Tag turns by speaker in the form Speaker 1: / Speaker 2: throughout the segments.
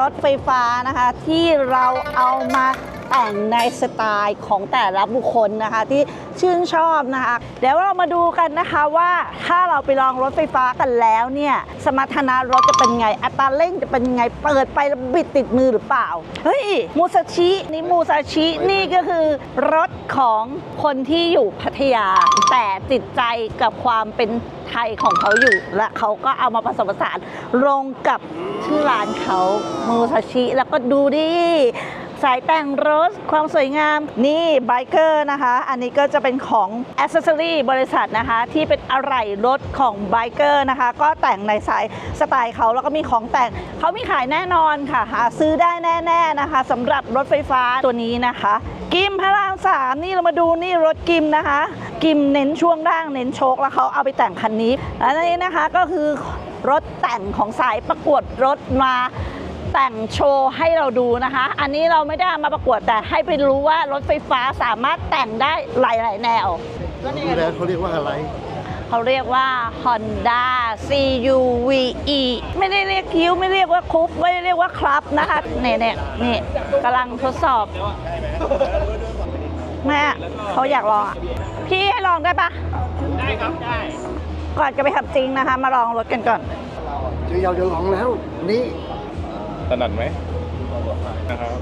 Speaker 1: รถไฟฟ้านะคะ ที่เราเอามา แต่งในสไตล์ของแต่ละบุคคลนะคะที่ชื่นชอบนะคะเดี๋ยวเรามาดูกันนะคะว่าถ้าเราไปลองรถไฟฟ้ากันแล้วเนี่ยสมรรถนะรถจะเป็นไง อัตราเร่งจะเป็นไงเปิดไปแล้วบิดติดมือหรือเปล่า เฮ้ยมูซาชินี่มูซาชินี่ก็คือรถของคนที่อยู่พัทยา แต่ติดใจกับความเป็นไทยของเขาอยู่ และเขาก็เอามาผสมผสานลงกับชื่อร้านเขามูซาชิแล้วก็ดูดิ สายแต่งรถความสวยงาม นี่ไบเกอร์นะคะ อันนี้ก็จะเป็นของอ c เซอรี่บริษัทนะคะ ที่เป็นอะไหล่รถของไบเกอร์นะคะ ก็แต่งในสายสไตล์เขาแล้วก็มีของแต่งเขามีขายแน่นอนค่ะ หาซื้อได้แน่ๆนะคะสำหรับรถไฟฟ้าตัวนี้นะคะ กิมพระรามสามนี่เรามาดูนี่รถกิมนะคะ กิมเน้นช่วงล่างเน้นโชคแล้วเขาเอาไปแต่งคันนี้และนี่นะคะก็คือรถแต่งของสายประกวดรถมา แต่งโชว์ให้เราดูนะคะ อันนี้เราไม่ได้เอามาประกวดแต่ให้ไปรู้ว่ารถไฟฟ้าสามารถแต่งได้หลาย ๆ แนว
Speaker 2: ดูแลเขาเรียกว่าอะไร
Speaker 1: เขาเรียกว่า Honda CUVe ไม่ได้เรียกคิ้วไม่เรียกว่าคุปไม่ได้เรียกว่าครับนะคะเนี่ยเนี่ยนี่กำลังทดสอบ แม่เขาอยากลองอะพี่ให้ลองได้ปะได้ครับ ได้ ก่อนจะไปขับจริงนะคะ มาลองรถกันก่อน
Speaker 2: เจอยาวจะลองแล้ว นี่
Speaker 3: ถนัดไหมนะครับ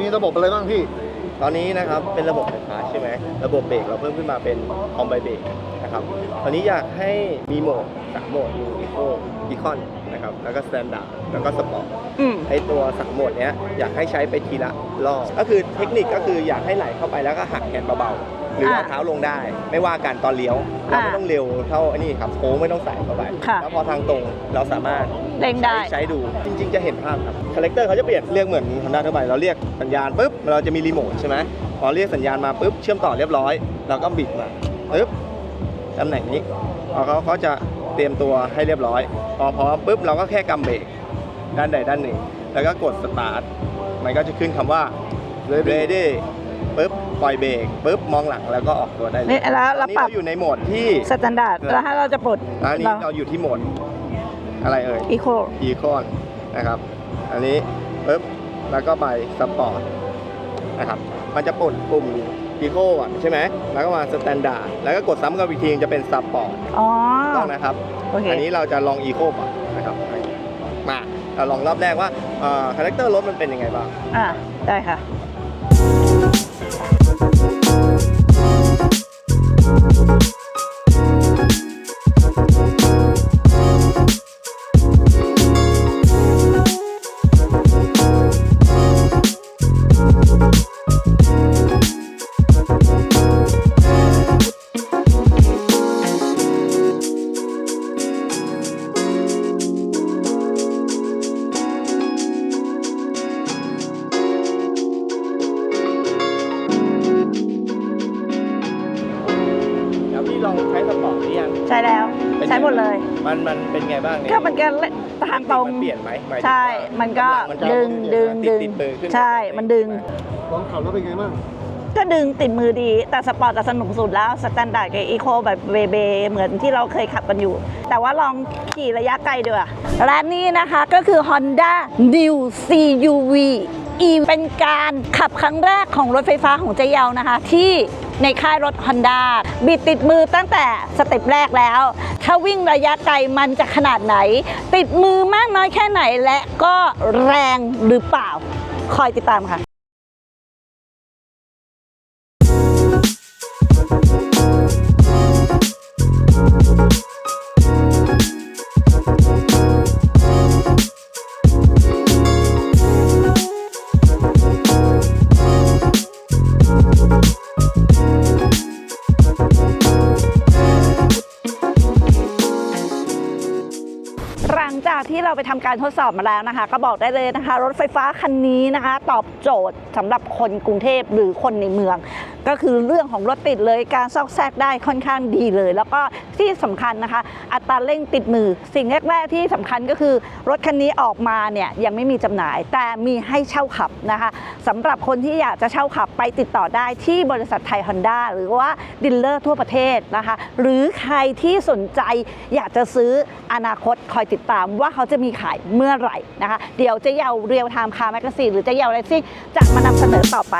Speaker 2: มีระบบอะไรบ้างพี่
Speaker 4: ตอนนี้นะครับเป็นระบบไฟฟ้าใช่ไหมระบบเบรกเราเพิ่มขึ้นมาเป็นคอมไบเบรกนะครับตอนนี้อยากให้มีโหมดสามโหมดมีอีโคอีคอนนะครับแล้วก็สแตนดาร์ดแล้วก็สปอร์ต
Speaker 1: อืม
Speaker 4: ไอตัวสามโหมดเนี้ยอยากให้ใช้ไปทีละรอบก็คือเทคนิคก็คืออยากให้ไหลเข้าไปแล้วก็หักแขนเบาๆ หรือเอา
Speaker 1: อ่า
Speaker 4: เท้าลงได้ ไม่ว่ากันตอนเลี้ยวเราไม่
Speaker 1: อ่า
Speaker 4: ต้องเร็วเท่าอันนี้ครับโค้งไม่ต้องใส่เข้าไป
Speaker 1: ค่ะ
Speaker 4: แล้วพอทางตรงเราสามารถ
Speaker 1: เร่งได้
Speaker 4: ใช้ใช้ดูจริง ๆ จะเห็นภาพครับคาแรคเตอร์เขาจะเปลี่ยนเรียกเหมือน Honda ทั่วไปเราเรียกสัญญาณปุ๊บเราจะมีรีโมทใช่ไหมพอเรียกสัญญาณมาปุ๊บเชื่อมต่อเรียบร้อย เราก็บิดมาปุ๊บตำแหน่งนี้พอเขาเขาจะเตรียมตัวให้เรียบร้อย พอพร้อมปุ๊บเราก็แค่กำเบรกด้านใดด้านหนึ่ง แล้วก็กดสตาร์ทมันก็จะขึ้นคำว่า ready ปุ๊บ ปล่อยเบรกปุ๊บมองหลังแล้วก็ออกตัวได้เลย
Speaker 1: นี่แล้ว
Speaker 4: ต
Speaker 1: เรา
Speaker 4: อนนี้
Speaker 1: ปรับ
Speaker 4: เราอยู่ในโหมดที่
Speaker 1: สแตนดาร์ดแล้วถ้าเราจะปลด
Speaker 4: อันนี้เราอยู่ที่โหมดอะไรเอ่ย
Speaker 1: อีโค
Speaker 4: อีคอนนะครับ อันนี้ปุ๊บแล้วก็ไปสปอร์ตนะครับ มันจะปลดปุ่มอีโคก่อนใช่ไหมแล้วก็มาสแตนดาร์ดแล้วก็กดซ้ำกับอีกทีจะเป็นสปอร์ต
Speaker 1: อ๋อ
Speaker 4: ต้องนะครับ
Speaker 1: โอเค
Speaker 4: อันนี้เราจะลองอีโคก่อนนะครับมาเราลองรอบแรกว่าคาแรคเตอร์รถมันเป็นยังไงบ้าง
Speaker 1: อ่า ได้ค่ะ
Speaker 4: แล้วพี่ลองใช้สปอร์ตหรือยัง
Speaker 1: ใช้แล้ว
Speaker 4: เป็นไง
Speaker 1: ใช้หมดเลย
Speaker 4: มันมันเป็นไงบ้างเนี่ย
Speaker 1: ก็มันก็ทางตรง
Speaker 4: มันเปลี่ยนไหมหมายถึง
Speaker 1: ใช่
Speaker 4: ว่า
Speaker 1: มันก็
Speaker 4: มันจะ
Speaker 1: ดึงดึง
Speaker 4: ติ
Speaker 1: ดึ
Speaker 4: ด
Speaker 1: ง
Speaker 4: ติดมือขึ้น
Speaker 1: ใช่ มันดึง
Speaker 2: ลองขับแล้วเป็นไงบ้าง
Speaker 1: ก็ดึงติดมือดี แต่สปอร์ตจะสนุกสุดแล้ว สแตนดาร์ดกับอีโคแบบเบเบเหมือนที่เราเคยขับกันอยู่ แต่ว่าลองขี่ระยะไกลด้วยและนี่นะคะก็คือ Honda New CUV E เป็นการขับครั้งแรกของรถไฟฟ้าของเจเยาวนะคะ ที่ ในค่ายรถ Honda บิดติดมือตั้งแต่สเต็ปแรกแล้ว ถ้าวิ่งระยะไกลมันจะขนาดไหน ติดมือมากน้อยแค่ไหนและก็แรงหรือเปล่า คอยติดตามค่ะ จากที่เราไปทำการทดสอบมาแล้วนะคะ ก็บอกได้เลยนะคะ รถไฟฟ้าคันนี้นะคะ ตอบโจทย์สำหรับคนกรุงเทพหรือคนในเมือง ก็คือเรื่องของรถติดเลยการซอกแซกได้ค่อนข้างดีเลย แล้วก็ที่สำคัญนะคะ อัตราเร่งติดมือ สิ่งแรกๆที่สำคัญก็คือ รถคันนี้ออกมาเนี่ยยังไม่มีจำหน่าย แต่มีให้เช่าขับนะคะสำหรับคนที่อยากจะเช่าขับไปติดต่อได้ที่บริษัทไทยฮอนด้าหรือว่าดิลเลอร์ทั่วประเทศนะคะหรือใครที่สนใจอยากจะซื้ออนาคตคอยติดตามว่าเขาจะมีขายเมื่อไหร่นะคะเดี๋ยวจะเยาวเรียวไทม์คาร์แมกซีนหรือจะเยาวไรซิ่งจะมานำเสนอต่อไป